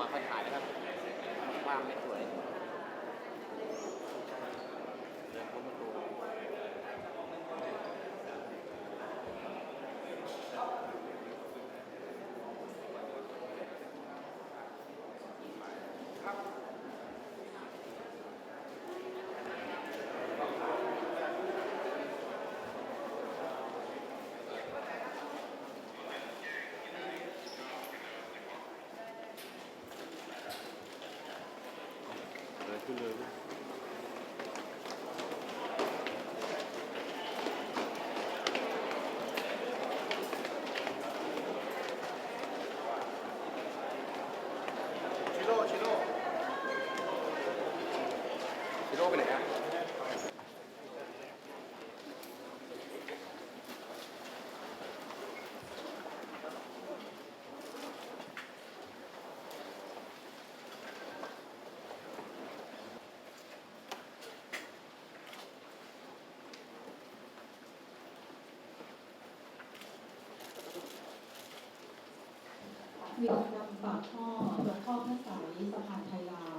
มาค่อยถ่ายนะครับว่างไม่สวยเดินเข้าประตู อะไรขึ้นเลยลูก ชิโร่ชิโร่ชิโร่ ไปไหนอะมีกิจกรรมฝากท่อหลวงพ่อพระสายสะพานไทยลาว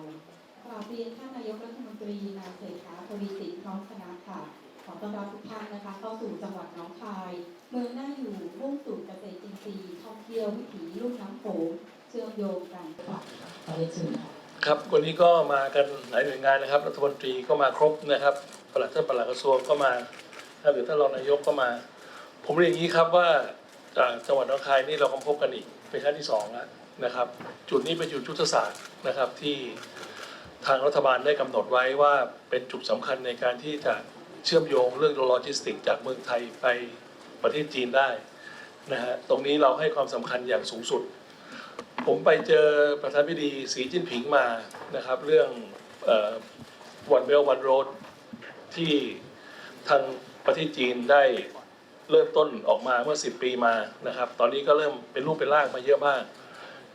กราบเรียนท่านนายกรัฐ ตรีนายเศรษฐาทวีสินพร้อมคณะค่ะ ขอต้อนรับทุกท่านนะคะ เข้าสู่จังหวัดหนองคาย เมืองน่าอยู่มุ่งสู่เกษตรอินทรีย์ท่องเที่ยววิถีลุ่มน้ำโขงเชื่อมโยงกันค่ะขอเรียนเชิญค่ะครับวันนี้ก็มากันหลายหน่วยงานนะครับ รัฐมนตรีก็มาครบนะครับปลัดท่านปลัดกระทรวงก็มานะครับหรือท่านรองนายกก็มา ผมเรียนอย่างนี้ครับว่าจังหวัดหนองคายนี่เรากำพบกันอีกเป็นครั้งที่สองแล้วนะครับ จุดนี้เป็นจุดยุทธศาสตร์นะครับที่ ทางรัฐบาลได้กำหนดไว้ว่าเป็นจุดสำคัญในการที่จะเชื่อมโยงเรื่องโลจิสติกส์จากเมืองไทยไปประเทศจีนได้นะฮะตรงนี้เราให้ความสำคัญอย่างสูงสุด ผมไปเจอประธานาธิบดีสีจิ้นผิงมานะครับ เรื่องวันเบลวันโรดที่ทางประเทศจีนได้เริ่มต้นออกมาเมื่อ 10 ปีมานะครับ ตอนนี้ก็เริ่มเป็นรูปเป็นร่างมาเยอะมาก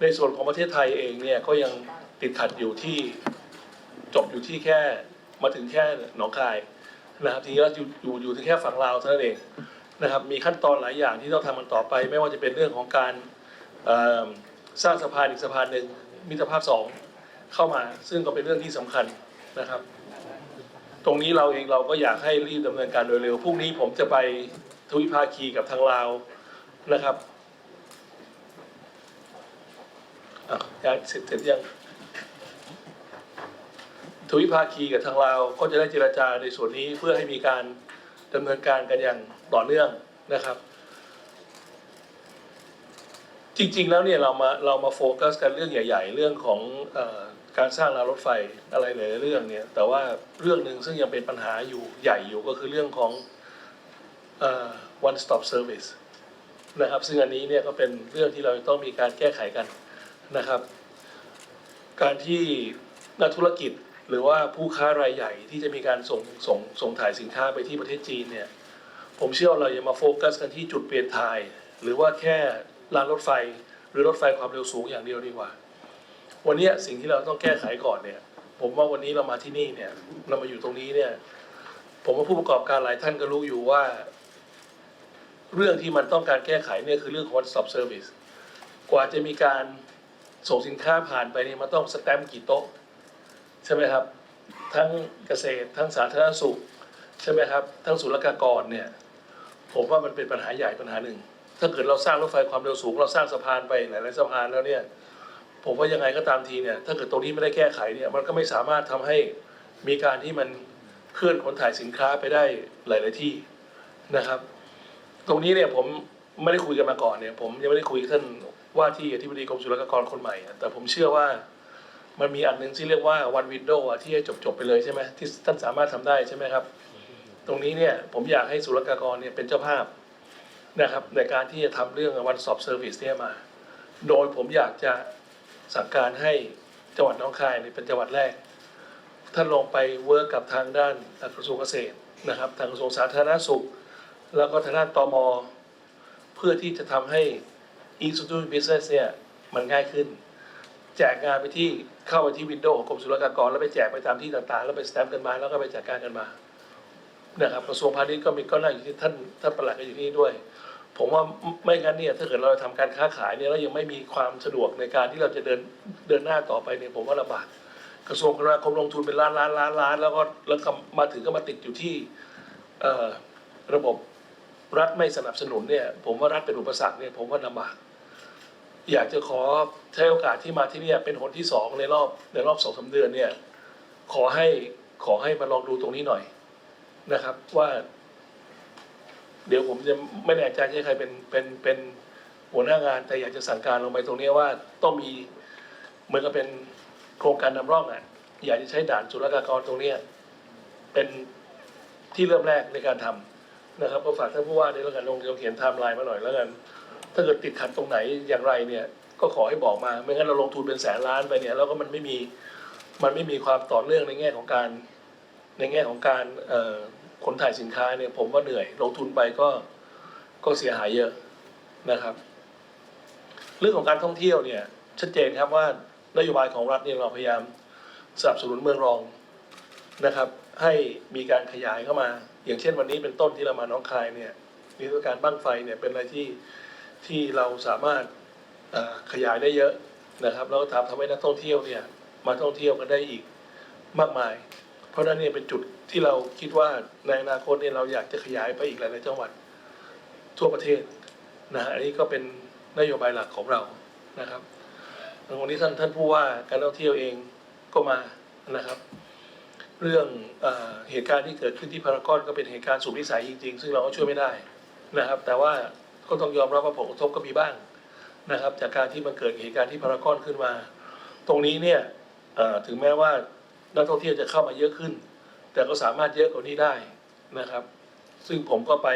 ในส่วนของประเทศไทยเองเนี่ยก็ยังติดขัดอยู่ที่ จบอยู่ที่แค่มาถึงแค่หนองคายนะครับทีนี้ก็อยู่อยู่อยู่ถึงแค่ฝั่งลาวเท่านั้นเองนะครับ มีขั้นตอนหลายอย่างที่ต้องทำมันต่อไป ไม่ว่าจะเป็นเรื่องของการเอ่อสร้างสะพานอีกสะพานหนึ่งมิตรภาพสองเข้ามา ซึ่งก็เป็นเรื่องที่สำคัญนะครับ ตรงนี้เราเองเราก็อยากให้รีบดำเนินการโดยเร็วพรุ่งนี้ผมจะไปทวิภาคีกับทางลาวนะครับอะยังเสร็จเสร็จยัง ทวิภาคีกับทางลาวก็จะได้เจรจาในส่วนนี้เพื่อให้มีการดำเนินการกันอย่างต่อเนื่องนะครับ จริงๆแล้วเนี่ยเรามาเรามาโฟกัสกันเรื่องใหญ่ ๆ เรื่องของอการสร้างรางรถไฟอะไรหลายๆเรื่องเนี่ยแต่ว่าเรื่องหนึ่งซึ่งยังเป็นปัญหาอยู่ใหญ่อยู่ก็คือเรื่องของอ one stop service นะครับ ซึ่งอันนี้เนี่ยก็เป็นเรื่องที่เราต้องมีการแก้ไขกันนะครับ การที่นักธุรกิจ หรือว่าผู้ค้ารายใหญ่ที่จะมีการส่งส่งส่งถ่ายสินค้าไปที่ประเทศจีนเนี่ยผมเชื่อว่าเราอย่ามาโฟกัสกันที่จุดเปลี่ยนถ่าย หรือว่าแค่รางรถไฟ หรือรถไฟความเร็วสูงอย่างเดียวดีกว่า วันนี้สิ่งที่เราต้องแก้ไขก่อนเนี่ย ผมว่าวันนี้เรามาที่นี่เนี่ย เรามาอยู่ตรงนี้เนี่ย ผมว่าผู้ประกอบการหลายท่านก็รู้อยู่ว่า เรื่องที่มันต้องการแก้ไขเนี่ยคือเรื่องของ one stop service กว่าจะมีการส่งสินค้าผ่านไปเนี่ยมันต้องสแตมป์กี่โต๊ะ ใช่ไหมครับ ทั้งเกษตรทั้งสาธารณสุข ใช่ไหมครับ ทั้งศุลกากรเนี่ยผมว่ามันเป็นปัญหาใหญ่ปัญหาหนึ่ง ถ้าเกิดเราสร้างรถไฟความเร็วสูง เราสร้างสะพานไปหลายๆสะพานแล้วเนี่ยผมว่ายังไงก็ตามทีเนี่ยถ้าเกิดตรงนี้ไม่ได้แก้ไขเนี่ยมันก็ไม่สามารถทำให้มีการที่มันเคลื่อนขนถ่ายสินค้าไปได้หลาย ๆที่นะครับ ตรงนี้เนี่ยผมไม่ได้คุยกันมาก่อนเนี่ย ผมยังไม่ได้คุยกับท่านว่าที่อธิบดีกรมศุลกากรคนใหม่ แต่ผมเชื่อว่า มันมีอันหนึ่งที่เรียกว่า one window อะที่จะจบๆไปเลยใช่ไหมที่ท่านสามารถทำได้ใช่ไหมครับ ตรงนี้เนี่ยผมอยากให้ศุลกากรเนี่ยเป็นเจ้าภาพนะครับในการที่จะทำเรื่อง one stop service เนี่ยมา โดยผมอยากจะสั่งการให้จังหวัดน้องคายเนี่ยเป็นจังหวัดแรก ท่านลงไปเวิร์กกับทางด้านกระทรวงเกษตรนะครับ ทางกระทรวงสาธารณสุข แล้วก็ทางด้านตม เพื่อที่จะทำให้ institute business เนี่ยมันง่ายขึ้น แจกงานไปที่เข้าไปที่วินโดว์ของกรมศุลกากรแล้วไปแจกไปตามที่ต่างๆ แล้วไปสแตมป์กันมาแล้วก็ไปจัดการกันมานะครับกระทรวงพาณิชย์ก็มีก็นั่งอยู่ที่ท่านท่านประหลัดก็อยู่ที่นี่ด้วย ผมว่าไม่งั้นเนี่ยถ้าเกิดเราทำการค้าขายเนี่ยแล้วยังไม่มีความสะดวกในการที่เราจะเดินเดินหน้าต่อไปเนี่ยผมว่าลำบากกระทรวงคมนาคมลงทุนเป็นล้านล้านล้านล้านแล้วก็แล้วก็มาถึงก็มาติดอยู่ที่ระบบรัฐไม่สนับสนุนเนี่ยผมว่ารัฐเป็นอุปสรรคเนี่ยผมว่าลำบาก อยากจะขอใช้โอกาสที่มาที่นี่เป็นหนที่สองในรอบในรอบสองสาเดือนเนี่ยขอให้ขอให้มาลองดูตรงนี้หน่อยนะครับว่า เดี๋ยวผมจะไม่แน่ใจใช่ใครเป็นเป็นเป็นหัวหน้างาน แต่อยากจะสั่งการลงไปตรงนี้ว่าต้องมีเหมือนกับเป็นโครงการนำร่องอะอยากจะใช้ด่านศุลกากรตรงเนี้เป็นที่เริ่มแรกในการทำนะครับก็ฝากท่านผู้ว่าด้วยแล้วกันลงเขียนไทม์ไลน์มาหน่อยแล้วกัน ถ้าเกิดติดขัดตรงไหนอย่างไรเนี่ยก็ขอให้บอกมา ไม่งั้นเราลงทุนเป็นแสนล้านไปเนี่ยแล้วก็มันไม่มีมันไม่มีความต่อเนื่องในแง่ของการ ในแง่ของการขนถ่ายสินค้าเนี่ย ผมว่าเหนื่อย ลงทุนไปก็ก็เสียหายเยอะนะครับ เรื่องของการท่องเที่ยวเนี่ย ชัดเจนครับว่านโยบายของรัฐเนี่ยเราพยายามสนับสนุนเมืองรองนะครับ ให้มีการขยายเข้ามา อย่างเช่นวันนี้เป็นต้นที่เรามาน้องคายเนี่ยนิทรรศการบ้างไฟเนี่ยเป็นอะไรที่ ที่เราสามารถขยายได้เยอะนะครับแล้วก็ทำทำให้นักท่องเที่ยวเนี่ยมาท่องเที่ยวกันได้อีกมากมาย เพราะนั้นเนี่ยเป็นจุดที่เราคิดว่าในอนาคตเนี่ยเราอยากจะขยายไปอีกหลายๆจังหวัดทั่วประเทศนะฮะอันนี้ก็เป็นนโยบายหลักของเรานะครับวันนี้ท่านท่านผู้ว่าการท่องเที่ยวเองก็มานะครับ เรื่องเออเหตุการณ์ที่เกิดขึ้นที่พารากอนก็เป็นเหตุการณ์สุดวิสัยจริง ๆ ซึ่งเราก็ช่วยไม่ได้นะครับ แต่ว่า ก็ต้องยอมรับว่าผลกระทบก็มีบ้างนะครับ จากการที่มันเกิดเหตุการณ์ที่พารากอนขึ้นมา ตรงนี้เนี่ยถึงแม้ว่านักท่องเที่ยวจะเข้ามาเยอะขึ้น แต่ก็สามารถเยอะกว่านี้ได้นะครับ ซึ่งผมก็ไป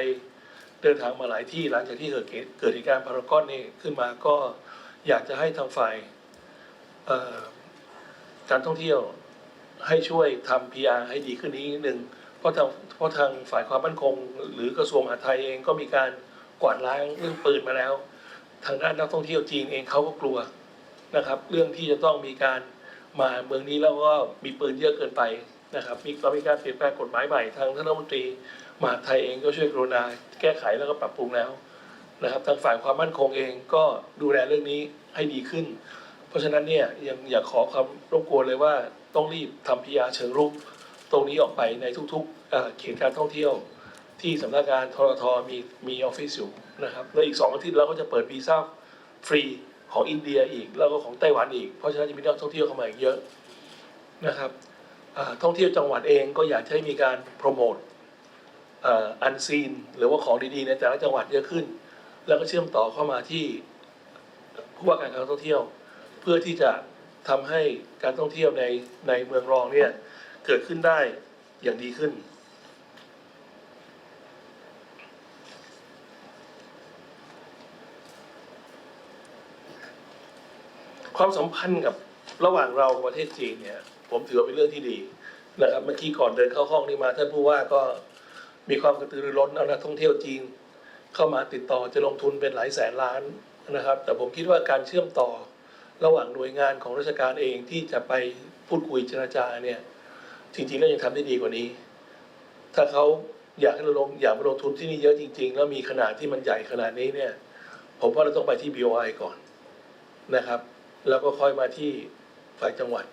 เดินทางมาหลายที่หลังจากที่เกิดเหตุกิดเหตุการณ์พารากอนนี่ขึ้นมาก็อยากจะให้ทางฝ่ายการท่องเที่ยวให้ช่วยทำ PR ให้ดีขึ้นนี้นิดนึงเพราะทางเพราะทางฝ่ายความมั่นคง หรือกระทรวงมหาดไทยเองก็มีการ กวาดล้างเรื่องปืนมาแล้ว ทางด้านนักท่องเที่ยวจีนเองเขาก็กลัวนะครับ เรื่องที่จะต้องมีการมาเมืองนี้แล้วก็มีปืนเยอะเกินไปนะครับ มีก็มีการเปลี่ยนแปลงกฎหมายใหม่ทางท่านรัฐมนตรีมหาไทยเองก็ช่วยกรุณาแก้ไขแล้วก็ปรับปรุงแล้วนะครับทางฝ่ายความมั่นคงเองก็ดูแลเรื่องนี้ให้ดีขึ้น เพราะฉะนั้นเนี่ยยังอยากขอความรบกวนเลยว่าต้องรีบทำพิยาเชิงรุกตรงนี้ออกไปในทุกๆเขตการท่องเที่ยว ที่สำนักงานทรทมีมีออฟฟิศอยู่นะครับแล้วอีกสองอาทิตย์เราก็จะเปิดวีซ่าฟรีของอินเดียอีก แล้วก็ของไต้หวันอีก เพราะฉะนั้นจะมีนักท่องเที่ยวเข้ามาอีกเยอะนะครับท่องเที่ยวจังหวัดเองก็อยากให้มีการโปรโมทอันซีนหรือว่าของดีๆในแต่ละจังหวัดเยอะขึ้น แล้วก็เชื่อมต่อเข้ามาที่ผู้ว่าการการท่องเที่ยว เพื่อที่จะทำให้การท่องเที่ยวในในเมืองรองเนี่ยเกิดขึ้นได้อย่างดีขึ้น ความสัมพันธ์กับระหว่างเรากับประเทศจีนเนี่ย ผมถือว่าเป็นเรื่องที่ดีนะครับเมื่อกี้ก่อนเดินเข้าห้องนี้มาท่านผู้ว่าก็มีความกระตือรือร้นเอานักท่องเที่ยวจีน เข้ามาติดต่อจะลงทุนเป็นหลายแสนล้านนะครับ แต่ผมคิดว่าการเชื่อมต่อระหว่างหน่วยงานของราชการเองที่จะไปพูดคุยเจรจาเนี่ย จริงๆแล้วยังทำได้ดีกว่านี้ ถ้าเขาอยากให้เราลงอยากมาลงทุนที่นี่เยอะจริง ๆ แล้วมีขนาดที่มันใหญ่ขนาดนี้เนี่ย ผมว่าเราต้องไปที่ BOI ก่อนนะครับ แล้วก็ค่อยมาที่ฝ่ายจังหวัด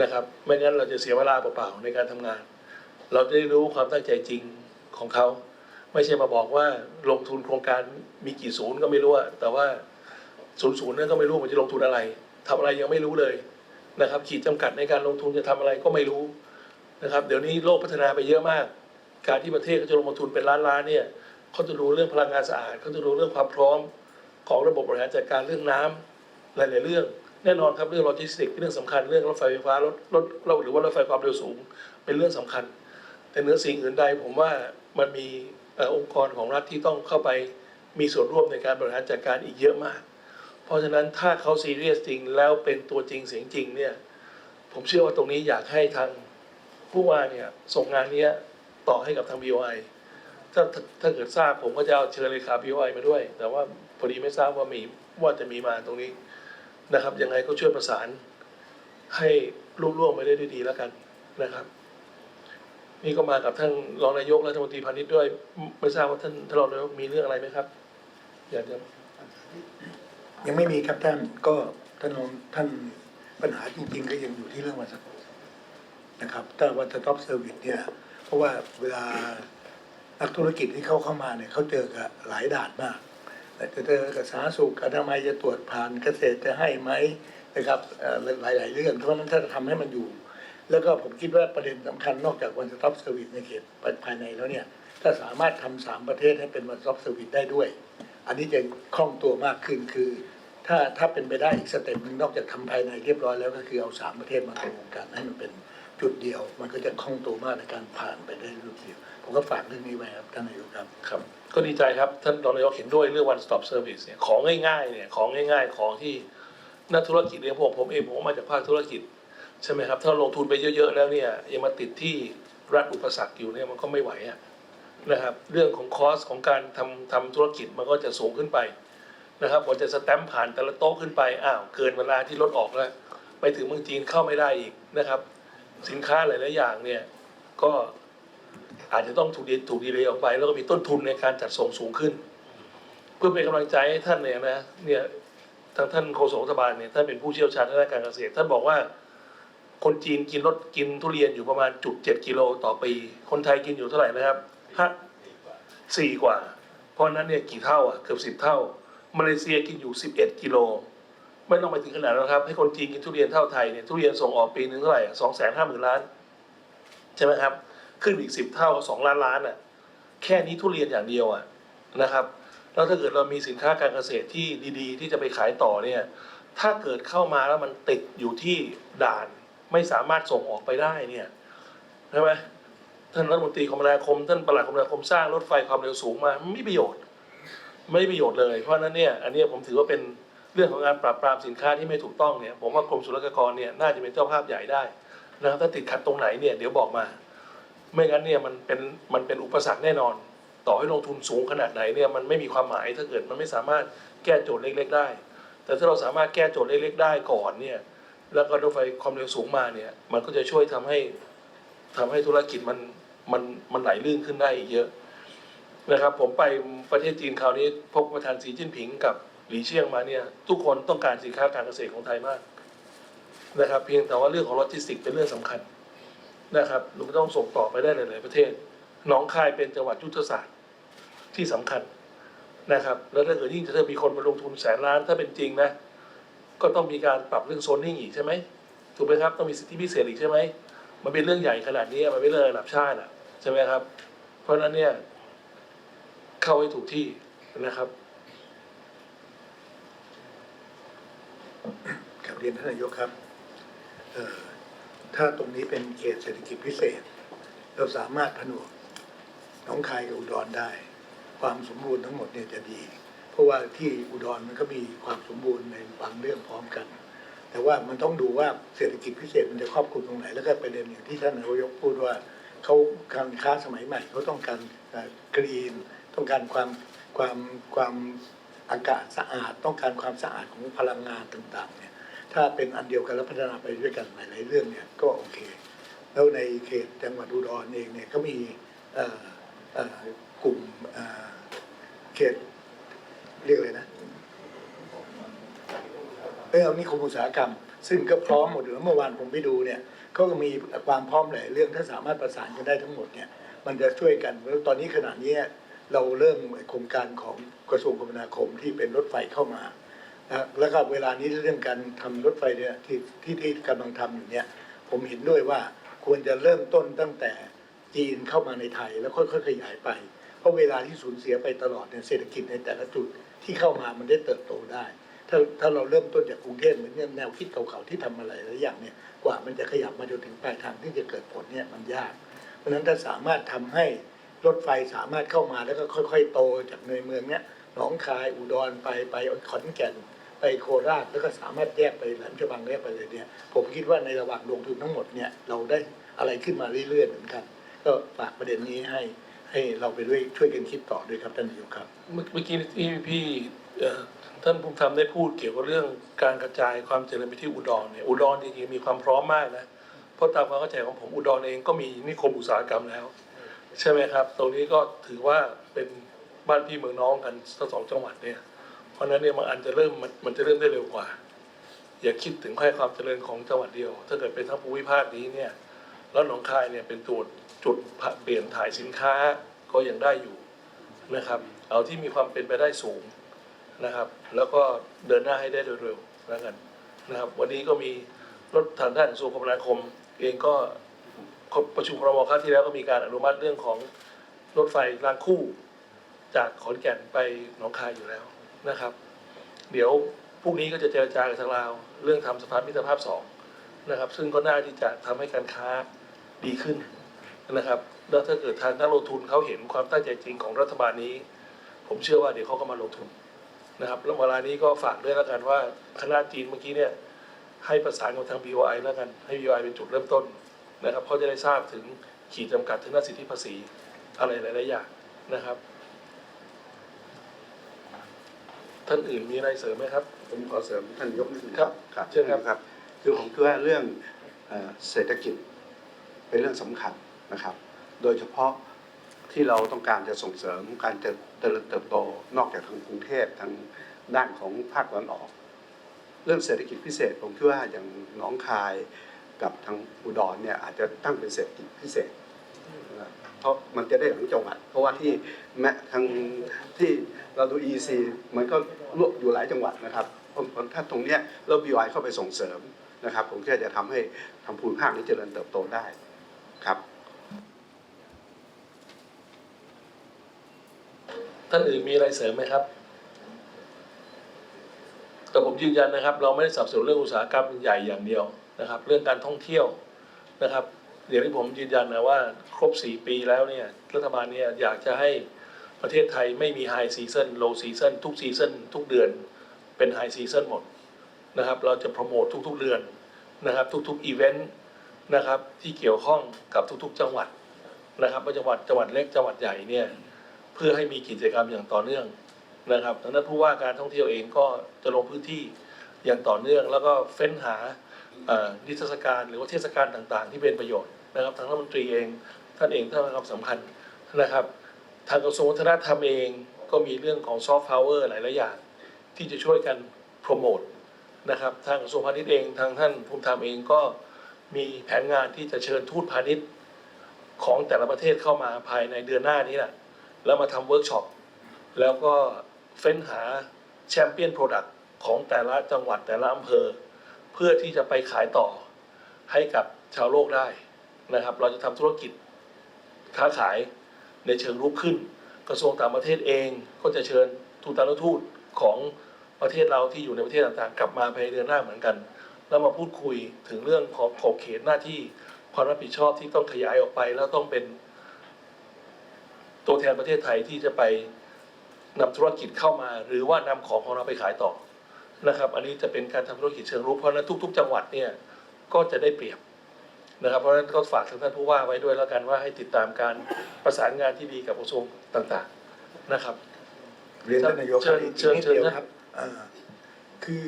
นะครับ ไม่งั้นเราจะเสียเวลาเปล่าๆในการทำงาน เราจะได้รู้ความตั้งใจจริงของเขา ไม่ใช่มาบอกว่าลงทุนโครงการมีกี่ศูนย์ก็ไม่รู้แต่ว่าศูนย์ศูนย์นั้นก็ไม่รู้มันจะลงทุนอะไรทำอะไรยังไม่รู้เลยนะครับ ขีดจำกัดในการลงทุนจะทำอะไรก็ไม่รู้นะครับ เดี๋ยวนี้โลกพัฒนาไปเยอะมาก การที่ประเทศเขาจะลงทุนเป็นล้านล้านๆเนี่ยเขาจะรู้เรื่องพลังงานสะอาดเขาจะรู้เรื่องความพร้อมของระบบบริหารจัดการเรื่องน้ำ หลาย ๆ เรื่อง แน่นอนครับเรื่องโลจิสติกส์เป็นเรื่องสำคัญเรื่องรถไฟไฟฟ้ารถรถเรถหรือว่ารถไฟความเร็วสูง เป็นเรื่องสำคัญ แต่เนื้อสิ่งอื่นใดผมว่ามันมีอองค์กรของรัฐที่ต้องเข้าไปมีส่วนร่วมในการบริหารจัดการอีกเยอะมาก เพราะฉะนั้นถ้าเขาซีเรียสจริงแล้วเป็นตัวจริงเสียงจริงเนี่ยผมเชื่อว่าตรงนี้อยากให้ทางผู้ว่าเนี่ยส่งงานนี้ต่อให้กับทาง BOI ถ้าถ้าเกิดทราบผมก็จะเอาเชิญเลขา BOI มาด้วย แต่ว่าพอดีไม่ทราบว่ามีว่าจะมีมาตรงนี้ นะครับยังไงก็ช่วยประสานให้ลุล่วงไปได้ด้วยดีแล้วกันนะครับ นี่ก็มากับท่านรองนายกรัฐมนตรีพาณิชย์ด้วย ไม่ทราบว่าท่านท่านรองนายกมีเรื่องอะไรไหมครับอยากจะยังไม่มีครับท่านก็ท่านรองท่านปัญหาจริง ๆ ก็ยังอยู่ที่เรื่องวันสต็อปนะครับถ้าวันสต็อปเซอร์วิสเนี่ย เพราะว่าเวลานักธุรกิจที่เข้าเข้ามาเนี่ยเขาเจอกับหลายด่านมาก เจอกับสาธารณสุขอนามัยจะตรวจผ่านเกษตรจะให้ไหมนะครับหลาย ๆ เรื่องเพราะฉะนั้นถ้าจะทำให้มันอยู่ แล้วก็ผมคิดว่าประเด็นสำคัญนอกจากวันสต็อปเซอร์วิสในเขตภายในแล้วเนี่ยถ้าสามารถทำสามประเทศให้เป็นวันสต็อปเซอร์วิสได้ด้วย อันนี้จะคล่องตัวมากขึ้นคือ ถ้าถ้าเป็นไปได้อีกสเต็ปหนึ่งนอกจากทำภายในเรียบร้อยแล้วก็คือเอาสามประเทศมาตกลงกันให้มันเป็น จุดเดียว มันก็จะคล่องตัวมากในการผ่านไปได้รูปเดียวผมก็ฝากเรื่องนี้ไว้ครับท่านนายกครับ ครับ ก็ดีใจครับท่านรองนายกเห็นด้วยเรื่อง one stop service เนี่ยของง่ายๆเนี่ยของง่าย ๆ ของที่นักธุรกิจเนี่ยผมผมเองผมมาจากภาคธุรกิจใช่ไหมครับถ้าลงทุนไปเยอะๆแล้วเนี่ยยังมาติดที่รัฐอุปสรรคอยู่เนี่ยมันก็ไม่ไหวอะนะครับเรื่องของคอสของการทำทำธุรกิจมันก็จะสูงขึ้นไปนะครับกว่าจะสแตมป์ผ่านแต่ละโต๊ะขึ้นไปอ้าวเกินเวลาที่รถออกแล้วไปถึงเมืองจีนเข้าไม่ได้อีกนะครับ สินค้าหลายๆอย่างเนี่ยก็อาจจะต้องถูกดีถูกดีเลยออกไป แล้วก็มีต้นทุนในการจัดส่งสูงขึ้น เพื่อเป็นกำลังใจให้ท่านเนี่ยนะเนี่ยทางท่านโฆษกรัฐบาลเนี่ยท่านเป็นผู้เชี่ยวชาญด้านการเกษตรท่านบอกว่าคนจีนกินรถกินทุเรียนอยู่ประมาณจุดเจ็ดกิโลต่อปี คนไทยกินอยู่เท่าไหร่นะครับห้าสี่กว่า เพราะฉะนั้นเนี่ยกี่เท่าอะเกือบสิบเท่า มาเลเซียกินอยู่สิบเอ็ดกิโล ไม่ต้องไปถึงขนาดนั้นครับ ให้คนจีนกินทุเรียนเท่าไทยเนี่ยทุเรียนส่งออกปีหนึ่งเท่าไหร่สองแสนห้าหมื่นล้าน ใช่ไหมครับ ขึ้นอีกสิบเท่าสองล้านล้านอะแค่นี้ทุเรียนอย่างเดียวอะนะครับ แล้วถ้าเกิดเรามีสินค้าการเกษตรที่ดีๆ ที่จะไปขายต่อเนี่ย ถ้าเกิดเข้ามาแล้วมันติดอยู่ที่ด่านไม่สามารถส่งออกไปได้เนี่ยใช่ไหมท่านรัฐมนตรีคมนาคมท่านปลัดคมนาคมสร้างรถไฟความเร็วสูงมาไม่ประโยชน์ ไม่ประโยชน์เลย เพราะนั้นเนี่ยอันนี้ผมถือว่าเป็น เรื่องของการปราบปรามสินค้าที่ไม่ถูกต้องเนี่ยผมว่ากรมศุลกากรเนี่ยน่าจะเป็นเจ้าภาพใหญ่ได้นะครับถ้าติดขัดตรงไหนเนี่ยเดี๋ยวบอกมา ไม่งั้นเนี่ยมันเป็นมันเป็นอุปสรรคแน่นอน ต่อให้ลงทุนสูงขนาดไหนเนี่ยมันไม่มีความหมายถ้าเกิดมันไม่สามารถแก้โจทย์เล็ก ๆ ได้ แต่ถ้าเราสามารถแก้โจทย์เล็กๆได้ก่อนเนี่ยแล้วก็รถไฟความเร็วสูงมาเนี่ยมันก็จะช่วยทำให้ทำให้ธุรกิจมันมันมันไหลลื่นขึ้นได้อีกเยอะนะครับ ผมไปประเทศจีนคราวนี้พบประธานสีจิ้นผิงกับ หลีเชียงมาเนี่ยทุกคนต้องการสินค้าการเกษตรของไทยมากนะครับ เพียงแต่ว่าเรื่องของโลจิสติกส์เป็นเรื่องสำคัญนะครับเราต้องส่งต่อไปได้หลาย ๆ ประเทศหนองคายเป็นจังหวัดยุทธศาสตร์ที่สำคัญนะครับ แล้วถ้าเกิดยิ่งถ้ามีคนมาลงทุนแสนล้านถ้าเป็นจริงนะ ก็ต้องมีการปรับเรื่องโซนนิ่งอีกใช่ไหมถูกไหมครับต้องมีสิทธิพิเศษอีกใช่ไหมมันเป็นเรื่องใหญ่ขนาดนี้มันไม่เรื่องระดับชาติอะใช่ไหมครับ เพราะฉะนั้นเนี่ยเข้าให้ถูกที่นะครับ กับเรียนท่านนายกครับถ้าตรงนี้เป็นเขตเศรษฐกิจพิเศษ เราสามารถผนวกหน้องคายกับอุดรได้ ความสมบูรณ์ทั้งหมดเนี่ยจะดี เพราะว่าที่อุดรมันก็มีความสมบูรณ์ในบางเรื่องพร้อมกัน แต่ว่ามันต้องดูว่าเศรษฐกิจพิเศษมันจะครอบคลุมตรงไหน แล้วก็ประเด็นอย่างที่ท่านนายกพูดว่าเขาการค้าสมัยใหม่เขาต้องการกรีน ต้องการความความความ อากาศสะอาดต้องการความสะอาดของพลังงานต่างๆเนี่ยถ้าเป็นอันเดียวกันแล้วพัฒนาไปด้วยกันหลายๆเรื่องเนี่ยก็โอเค แล้วในเขตจังหวัดอุดรเองเนี่ยก็มีกลุ่มเขตเรียกอะไรนะเออมีคมอุตสาหกรรม ซึ่งก็พร้อมหมดแล้วเมื่อวานผมไปดูเนี่ยเขาก็มีความพร้อมหลายเรื่องถ้าสามารถประสานกันได้ทั้งหมดเนี่ยมันจะช่วยกันแล้วตอนนี้ขณะนี้ เราเริ่มโครงการของกระทรวงคมนาคมที่เป็นรถไฟเข้ามานะแล้วก็เวลานี้เรื่องการทำรถไฟเนี่ยที่ที่ที่กำลังทำอยู่เนี่ยผมเห็นด้วยว่าควรจะเริ่มต้นตั้งแต่จีนเข้ามาในไทยแล้วค่อยๆขยายไป เพราะเวลาที่สูญเสียไปตลอดเนี่ยเศรษฐกิจในแต่ละจุดที่เข้ามามันได้เติบโตได้ ถ้าถ้าเราเริ่มต้นจากกรุงเทพเหมือนแนวคิดเก่าๆที่ทำอะไรหลายอย่างเนี่ยกว่ามันจะขยับมาจนถึงปลายทางที่จะเกิดผลเนี่ยมันยาก เพราะฉะนั้นถ้าสามารถทำให้ รถไฟสามารถเข้ามาแล้วก็ค่อย ๆ โตจากในเมืองเนี้ยหนองคายอุดรไปไปขอนแก่น ไปโคราชแล้วก็สามารถแยกไปแหลมฉบังแยกไปเลยเนี่ย ผมคิดว่าในระหว่างลงทุนทั้งหมดเนี่ยเราได้อะไรขึ้นมาเรื่อยๆเหมือนกัน ก็ฝากประเด็นนี้ให้ให้เราไปด้วยช่วยกันคิดต่อด้วยครับท่านนายกครับ เมื่อกี้ที่พี่ท่านภูมิธรรมได้พูดเกี่ยวกับเรื่องการกระจายความเจริญไปที่อุดรเนี่ยอุดรจริงๆมีความพร้อมมากนะเพราะตามความเข้าใจของผมอุดรเองก็มีนิคมอุตสาหกรรมแล้ว ใช่ไหมครับ ตรงนี้ก็ถือว่าเป็นบ้านพี่เมืองน้องกันทั้งสองจังหวัดเนี่ย เพราะฉะนั้นเนี่ยมันอันจะเริ่มมันมันจะเริ่มได้เร็วกว่า อย่าคิดถึงแค่ความเจริญของจังหวัดเดียว ถ้าเกิดเป็นทั้งภูมิภาคนี้เนี่ยแล้วหนองคายเนี่ยเป็นจุดจุดเปลี่ยนถ่ายสินค้าก็ยังได้อยู่นะครับ เอาที่มีความเป็นไปได้สูงนะครับ แล้วก็เดินหน้าให้ได้เร็วๆแล้วกันนะครับ วันนี้ก็มีรถทางด้านกระทรวงคมนาคม เองก็ ประชุมครมครั้งที่แล้วก็มีการอนุมัติเรื่องของรถไฟรางคู่ จากขอนแก่นไปหนองคายอยู่แล้วนะครับ เดี๋ยวพรุ่งนี้ก็จะเจรจากับทางลาวเรื่องทำสะพานมิตรภาพสองนะครับ ซึ่งก็น่าที่จะทำให้การค้าดีขึ้นนะครับแล้วถ้าเกิดทางนักลงทุนเขาเห็นความตั้งใจจริงของรัฐบาลนี้ ผมเชื่อว่าเดี๋ยวเขาก็มาลงทุนนะครับแล้วเวลานี้ก็ฝากด้วยแล้วกันว่าคณะจีนเมื่อกี้เนี่ยให้ประสานกับทาง BOI แล้วกันให้ BOI เป็นจุดเริ่มต้น นะครับเขาจะได้ทราบถึงขีดจำกัดทางด้านสิทธิภาษีอะไรหลายๆอย่างนะครับ ท่านอื่นมีอะไรเสริมไหมครับ ผมขอเสริมท่านนายกนิดนึงครับครับเชิญครับ ครับ คือผมคิดว่าเรื่องเอ่อเศรษฐกิจเป็นเรื่องสำคัญนะครับ โดยเฉพาะที่เราต้องการจะส่งเสริมการเติบเจริญเติบโตนอกจากทางกรุงเทพทางด้านของภาคตะวันออก เรื่องเศรษฐกิจพิเศษผมคิดว่าอย่างหนองคาย กับทางอุดรเนี่ยอาจจะตั้งเป็นเศรษฐกิจพิเศษนะครับเพราะมันจะได้หลังจังหวัด เพราะว่าที่แม้ทางที่เราดู EC มันก็รวบอยู่หลายจังหวัดนะครับเพราะเพราะถ้าตรงเนี้ยเรา BY เข้าไปส่งเสริมนะครับ ผมก็จะทำให้ทำภูมิภาคนี้เจริญเติบโตได้ครับท่านอื่นมีอะไรเสริมไหมครับ แต่ผมยืนยันนะครับ เราไม่ได้สนับสนุนเรื่องอุตสาหกรรมใหญ่อย่างเดียว นะครับ เรื่องการท่องเที่ยวนะครับเดี๋ยวที่ผมยืนยันนะว่าครบ 4 ปีแล้วเนี่ยรัฐบาลเนี่ยอยากจะให้ประเทศไทยไม่มีไฮซีซันโลซีซันทุกซีซันทุกเดือนเป็นไฮซีซันหมดนะครับ เราจะโปรโมททุกๆเดือนนะครับ ทุกๆอีเวนต์นะครับที่เกี่ยวข้องกับทุกๆ จังหวัดนะครับว่าจังหวัดจังหวัดเล็กจังหวัดใหญ่เนี่ยเพื่อให้มีกิจกรรมอย่างต่อเนื่องนะครับดังนั้นผู้ว่าการท่องเที่ยวเองก็จะลงพื้นที่อย่างต่อเนื่อง แล้วก็เฟ้นหา นิทรรศการหรือว่าเทศกาลต่างๆ ที่เป็นประโยชน์นะครับทางรัฐมนตรีเองท่านเองท่านให้ความสำคัญนะครับ ทางกระทรวงวัฒนธรรมเองก็มีเรื่องของซอฟต์พาวเวอร์หลายๆอย่างที่จะช่วยกันโปรโมทนะครับทางกระทรวงพาณิชย์เองทางท่านภูมิธรรมเองก็มีแผนงานที่จะเชิญทูตพาณิชย์ของแต่ละประเทศเข้ามาภายในเดือนหน้านี้แหละแล้วมาทำเวิร์กช็อปแล้วก็เฟ้นหาแชมเปี้ยนโปรดักต์ของแต่ละจังหวัดแต่ละอำเภอ เพื่อที่จะไปขายต่อให้กับชาวโลกได้นะครับ เราจะทำธุรกิจค้าขายในเชิงรุกขึ้น กระทรวงต่างประเทศเองก็จะเชิญทูตต่างทูตของประเทศเราที่อยู่ในประเทศต่างๆ กลับมาภายในเดือนหน้าเหมือนกัน แล้วมาพูดคุยถึงเรื่องของขอบเขตหน้าที่ความรับผิดชอบที่ต้องขยายออกไป แล้วต้องเป็น ตัวแทนประเทศไทยที่จะไปนำธุรกิจเข้ามา หรือว่านำของของเราไปขายต่อ นะครับ อันนี้จะเป็นการทำธุรกิจเชิงรุกเพราะฉะนั้นทุก ๆ จังหวัดเนี่ยก็จะได้เปรียบนะครับ เพราะฉะนั้นก็ฝากทางท่านผู้ว่าไว้ด้วยแล้วกันว่าให้ติดตามการประสานงานที่ดีกับกระทรวงต่างๆนะครับ เรียนท่านนายกเชิญอีกเชิญนิดเชิญเดียวนะ ครับอ่าคือ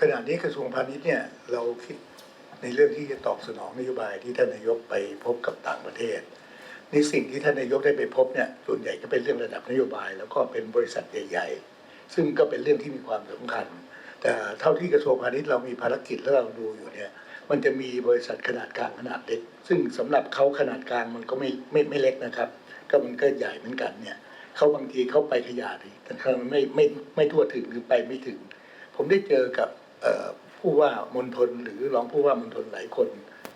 ขณะนี้กระทรวงพาณิชย์เนี่ยเราคิดในเรื่องที่จะตอบสนองนโยบายที่ท่านนายกไปพบกับต่างประเทศ ในสิ่งที่ท่านนายกได้ไปพบเนี่ยส่วนใหญ่ก็เป็นเรื่องระดับนโยบาย แล้วก็เป็นบริษัทใหญ่ ๆ ซึ่งก็เป็นเรื่องที่มีความสำคัญ แต่เท่าที่กระทรวงพาณิชย์เรามีภารกิจแล้วเราดูอยู่เนี่ย มันจะมีบริษัทขนาดกลางขนาดเล็ก ซึ่งสำหรับเขาขนาดกลางมันก็ไม่ไม่ไม่เล็กนะครับ ก็มันก็ใหญ่เหมือนกันเนี่ยเขาบางทีเขาไปขยายแต่เขาไม่ไม่ไม่ทั่วถึงหรือไปไม่ถึง ผมได้เจอกับผู้ว่ามณฑลหรือรองผู้ว่ามณฑลหลายคน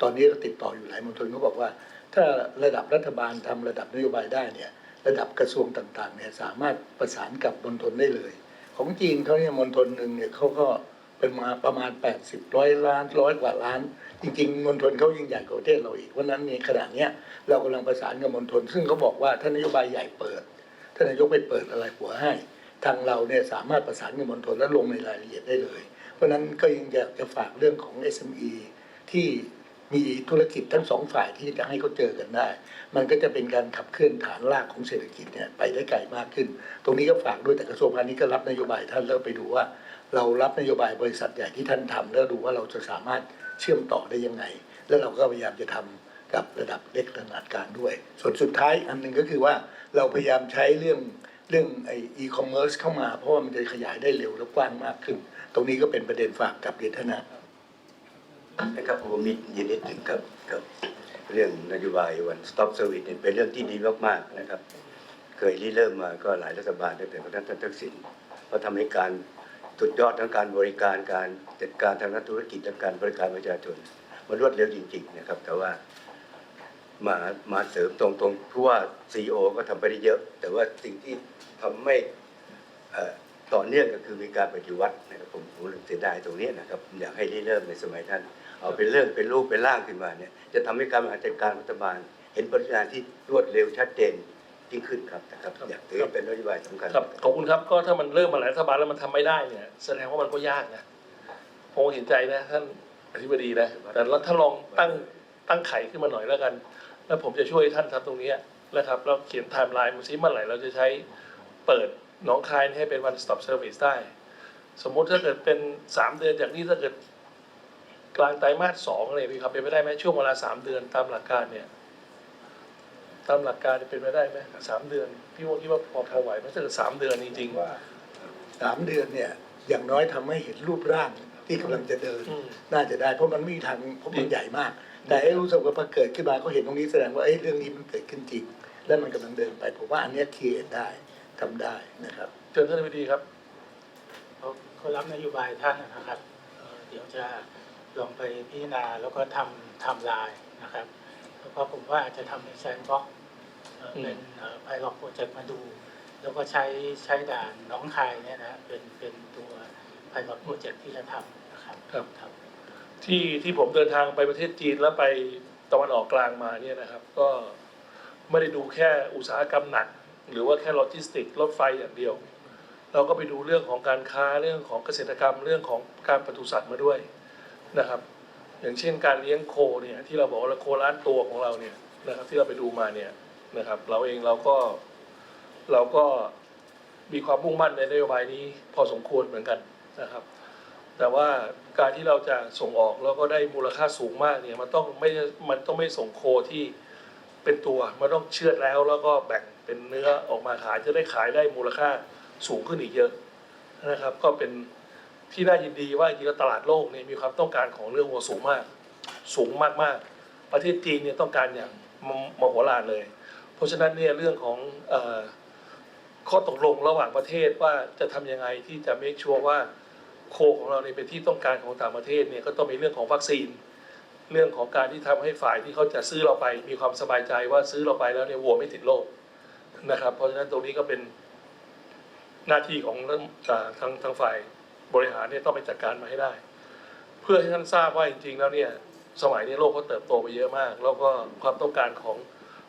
ตอนนี้เราติดต่ออยู่หลายมณฑลเขาบอกว่า ถ้าระดับรัฐบาลทำระดับนโยบายได้เนี่ยระดับกระทรวงต่างๆเนี่ยสามารถประสานกับมณฑลได้เลย ของจีนเขาเนี่ยมณฑลหนึ่งเนี่ยเขาก็เป็นมาประมาณ 80ร้อยล้านร้อยกว่าล้าน จริงๆมณฑลเขายิ่งใหญ่กว่าประเทศเราอีกเพราะนั้นในขณะเนี้ยเรากำลังประสานกับมณฑลซึ่งเขาบอกว่าถ้านโยบายใหญ่เปิดท่านนายกไปเปิดอะไรหัวให้ ทางเราเนี่ยสามารถประสานกับมณฑลและลงในรายละเอียดได้เลย เพราะฉะนั้นก็ยังอยากจะฝากเรื่องของ SME ที่ มีธุรกิจทั้งสองฝ่ายที่จะให้เขาเจอกันได้ มันก็จะเป็นการขับเคลื่อนฐานรากของเศรษฐกิจเนี่ยไปได้ไกลมากขึ้น ตรงนี้ก็ฝากด้วยแต่กระทรวงพาณิชย์ก็รับนโยบายท่านแล้วไปดูว่า เรารับนโยบายบริษัทใหญ่ที่ท่านทำแล้วดูว่าเราจะสามารถเชื่อมต่อได้ยังไง แล้วเราก็พยายามจะทำกับระดับเล็กขนาดกลางด้วย ส่วนสุดท้ายอันหนึ่งก็คือว่าเราพยายามใช้เรื่องเรื่องไออีคอมเมิร์ซเข้ามา เพราะว่ามันจะขยายได้เร็วและกว้างมากขึ้น ตรงนี้ก็เป็นประเด็นฝากกับเรียนท่านนะ นะครับผมมียินดีถึงกับกับเรื่องนโยบาย one stop service เนี่ยเป็นเรื่องที่ดีมากๆนะครับ เคยริเริ่มมาก็หลายรัฐบาลตั้งแต่พระท่านทักษิณก็ทำให้การสุดยอดทั้งการบริการการจัดการทางด้านธุรกิจและการบริการประชาชนมันรวดเร็วจริง ๆ นะครับ แต่ว่ามามาเสริมตรงๆเพราะว่าซีอก็ทำไปได้เยอะ แต่ว่าสิ่งที่ทำไม่ต่อเนื่องก็คือมีการปฏิวัตินะครับผมผมเสียดายตรงนี้นะครับ อยากให้ริเริ่มในสมัยท่าน เอาเป็นเรื่องเป็นรูปเป็นร่างขึ้นมาเนี่ย จะทำให้การบริหารจัดการรัฐบาล เห็นผลงานที่รวดเร็วชัดเจนยิ่งขึ้นครับนะครับครับอยากถือเป็นนโยบายสำคัญครับขอบคุณครับก็ถ้ามันเริ่มมาหลายรัฐบาลแล้วมันทำไม่ได้เนี่ย แสดงว่ามันก็ยากนะผมเห็นใจนะท่านอธิบดีนะแต่แล้วถ้าลองตั้งตั้งไขขึ้นมาหน่อยแล้วกัน แล้วผมจะช่วยท่านทำตรงนี้นะครับแล้วเขียนไทม์ไลน์มาซิเมื่อไหร่เราจะใช้เปิดหนองคายให้เป็น one stop service ได้ สมมุติถ้าเกิดเป็นสามเดือนจากนี้ถ้าเกิด กลางไตรมาสสองเลยพี่ครับเป็นไปได้ไหมช่วงเวลาสามเดือนตามหลักการเนี่ย ตามหลักการจะเป็นไปได้ไหมสามเดือน พี่ว่าคิดว่าพอพอไหวไหมถ้าเกิดสามเดือนจริงๆว่าสามเดือนเนี่ย อย่างน้อยทำให้เห็นรูปร่างที่กำลังจะเดินอืมน่าจะได้ เพราะมันไม่มีทางเพราะมันใหญ่มาก แต่ไอ้รู้สึกว่าพอเกิดขึ้นมาเขาเห็นตรงนี้แสดงว่าไอ้ยเรื่องนี้มันเกิดขึ้นจริง และมันกำลังเดินไปผมว่าอันเนี้ยเคลียร์ได้ทำได้นะครับเชิญท่านอธิบดีครับเขาเขารับนโยบายท่านนะครับเอ่อเดี๋ยวจะ ลองไปพิจารณาแล้วก็ทำทำลายนะครับ แล้วก็ผมว่าอาจจะทำเป็นแซนบ็อกเป็นไพลอตโปรเจกต์มาดู แล้วก็ใช้ใช้ด่านหน้องคายเนี่ยนะเป็นเป็นตัวไพลอตโปรเจกต์ที่จะทำนะครับครับครับที่ที่ผมเดินทางไปประเทศจีนแล้วไปตะวันออกกลางมาเนี่ยนะครับ ก็ไม่ได้ดูแค่อุตสาหกรรมหนัก หรือว่าแค่โลจิสติกรถไฟอย่างเดียว เราก็ไปดูเรื่องของการค้าเรื่องของเกษตรกรรมเรื่องของการปศุสัตว์มาด้วย นะครับ อย่างเช่นการเลี้ยงโคเนี่ยที่เราบอกว่าโคล้านตัวของเราเนี่ยนะครับ ที่เราไปดูมาเนี่ยนะครับ เราเองเราก็เราก็มีความมุ่งมั่นในนโยบายนี้พอสมควรเหมือนกันนะครับ แต่ว่าการที่เราจะส่งออกแล้วก็ได้มูลค่าสูงมากเนี่ยมันต้องไม่มันต้องไม่ส่งโคที่เป็นตัวมันต้องเชือดแล้วแล้วก็แบ่งเป็นเนื้อออกมาขายจะได้ขายได้มูลค่าสูงขึ้นอีกเยอะนะครับ ก็เป็น ที่น่ายินดีว่าจริงๆแล้วตลาดโลกเนี่ยมีความต้องการของเรื่องวัวสูงมาก สูงมากๆ ประเทศจีนเนี่ยต้องการอย่างมโหฬารเลย เพราะฉะนั้นเนี่ยเรื่องของข้อตกลงระหว่างประเทศว่าจะทำยังไงที่จะ make sure ว่าโคของเราเนี่ยเป็นที่ต้องการของต่างประเทศเนี่ยก็ต้องมีเรื่องของวัคซีน เรื่องของการที่ทำให้ฝ่ายที่เขาจะซื้อเราไป มีความสบายใจว่าซื้อเราไปแล้วเนี่ยวัวไม่ติดโรคนะครับ เพราะฉะนั้นตรงนี้ก็เป็นหน้าที่ของอ่าทางทางฝ่าย บริหารเนี่ยต้องไปจัดการมาให้ได้ เพื่อให้ท่านทราบว่าจริง ๆ แล้วเนี่ยสมัยนี้โลกก็เติบโตไปเยอะมาก แล้วก็ความต้องการของ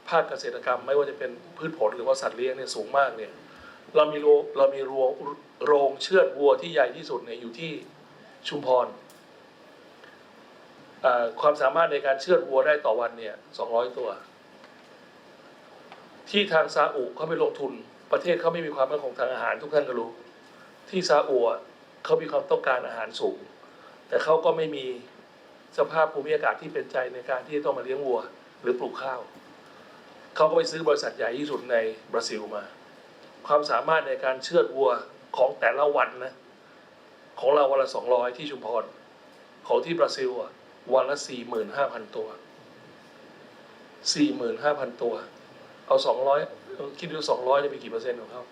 ภาคเกษตรกรรม ไม่ว่าจะเป็นพืชผลหรือว่าสัตว์เลี้ยงเนี่ยสูงมากเนี่ยเรามีโรเรามีโรงโรงเชือดวัวที่ใหญ่ที่สุดเนี่ยอยู่ที่ชุมพรความสามารถในการเชือดวัวได้ต่อวันเนี่ย200 ตัว ที่ทางซาอุเขาไปลงทุน ประเทศเขาไม่มีความมั่นคงทางอาหารทุกท่านก็รู้ ที่ซาอุ เขามีความต้องการอาหารสูง แต่เขาก็ไม่มีสภาพภูมิอากาศที่เป็นใจในการที่จะต้องมาเลี้ยงวัว หรือปลูกข้าว เขาก็ไปซื้อบริษัทใหญ่ที่สุดในบราซิลมา ความสามารถในการเชือดวัวของแต่ละวันนะของเราวันละสองร้อยที่ชุมพร ของที่บราซิลอะวันละสี่หมื่นห้าพันตัวสี่หมื่นห้าพันตัว เอาสองร้อยคิดดูสองร้อยจะมีกี่เปอร์เซ็นต์ของเขา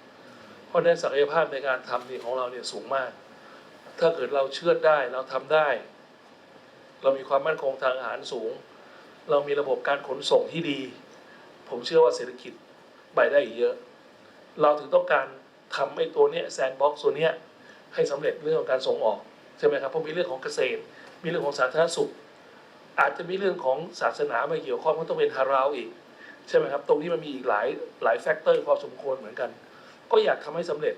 เพราะนั้นศักยภาพในการทำนี่ของเราเนี่ยสูงมาก ถ้าเกิดเราเชื่อได้เราทำได้ เรามีความมั่นคงทางอาหารสูง เรามีระบบการขนส่งที่ดี ผมเชื่อว่าเศรษฐกิจไปได้อีกเยอะ เราถึงต้องการทำไอ้ตัวเนี้ยแซนบ็อกซ์ตัวเนี้ยให้สำเร็จเรื่องของการส่งออกใช่ไหมครับเพราะมีเรื่องของเกษตร มีเรื่องของสาธารณสุข อาจจะมีเรื่องของศาสนามาเกี่ยวข้องก็ต้องเป็นฮาราวอีกใช่ไหมครับ ตรงนี้มันมีอีกหลายหลายแฟกเตอร์พอสมควรเหมือนกัน ก็อยากทำให้สำเร็จ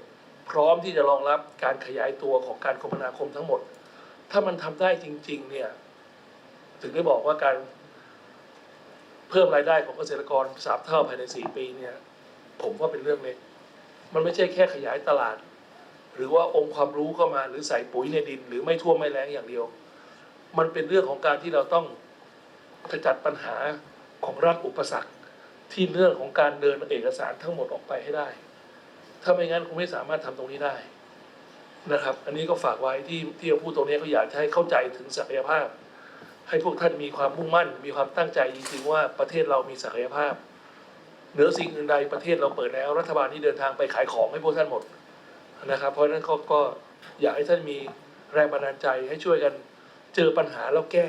พร้อมที่จะรองรับการขยายตัวของการคมนาคมทั้งหมด ถ้ามันทำได้จริง ๆ เนี่ย ถึงได้บอกว่าการเพิ่มรายได้ของเกษตรกรสามเท่าภายในสี่ปีเนี่ย ผมว่าเป็นเรื่องเล็กมันไม่ใช่แค่ขยายตลาด หรือว่าองค์ความรู้เข้ามาหรือใส่ปุ๋ยในดิน หรือไม่ท่วมไม่แล้งอย่างเดียว มันเป็นเรื่องของการที่เราต้องขจัดปัญหาของรัฐอุปสรรค ที่เรื่องของการเดินเอกสารทั้งหมดออกไปให้ได้ ถ้าไม่งั้นคงไม่สามารถทำตรงนี้ได้นะครับ อันนี้ก็ฝากไว้ที่ที่เราพูดตรงนี้ก็อยากให้เข้าใจถึงศักยภาพ ให้พวกท่านมีความมุ่งมั่น มีความตั้งใจจริงๆว่าประเทศเรามีศักยภาพเหนือสิ่งอื่นใดประเทศเราเปิดแล้ว รัฐบาลที่เดินทางไปขายของให้พวกท่านหมดนะครับ เพราะฉะนั้นก็ก็อยากให้ท่านมีแรงบันดาลใจให้ช่วยกันเจอปัญหาแล้วแก้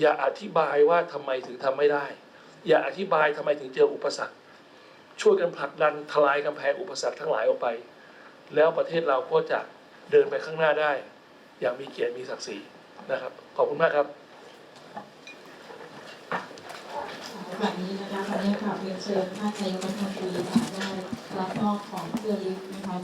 อย่าอธิบายว่าทำไมถึงทำไม่ได้ อย่าอธิบายทำไมถึงเจออุปสรรค ช่วยกันผลักดันทลายกำแพงอุปสรรคทั้งหลายออกไป แล้วประเทศเราก็จะเดินไปข้างหน้าได้ อย่างมีเกียรติมีศักดิ์ศรีนะครับ ขอบคุณมากครับแบบนี้นะคะตอนนี้ค่ะเรียนเชิญท่านนายกรัฐมนตรีค่ะได้รับมอบของที่ระลึกนะคะ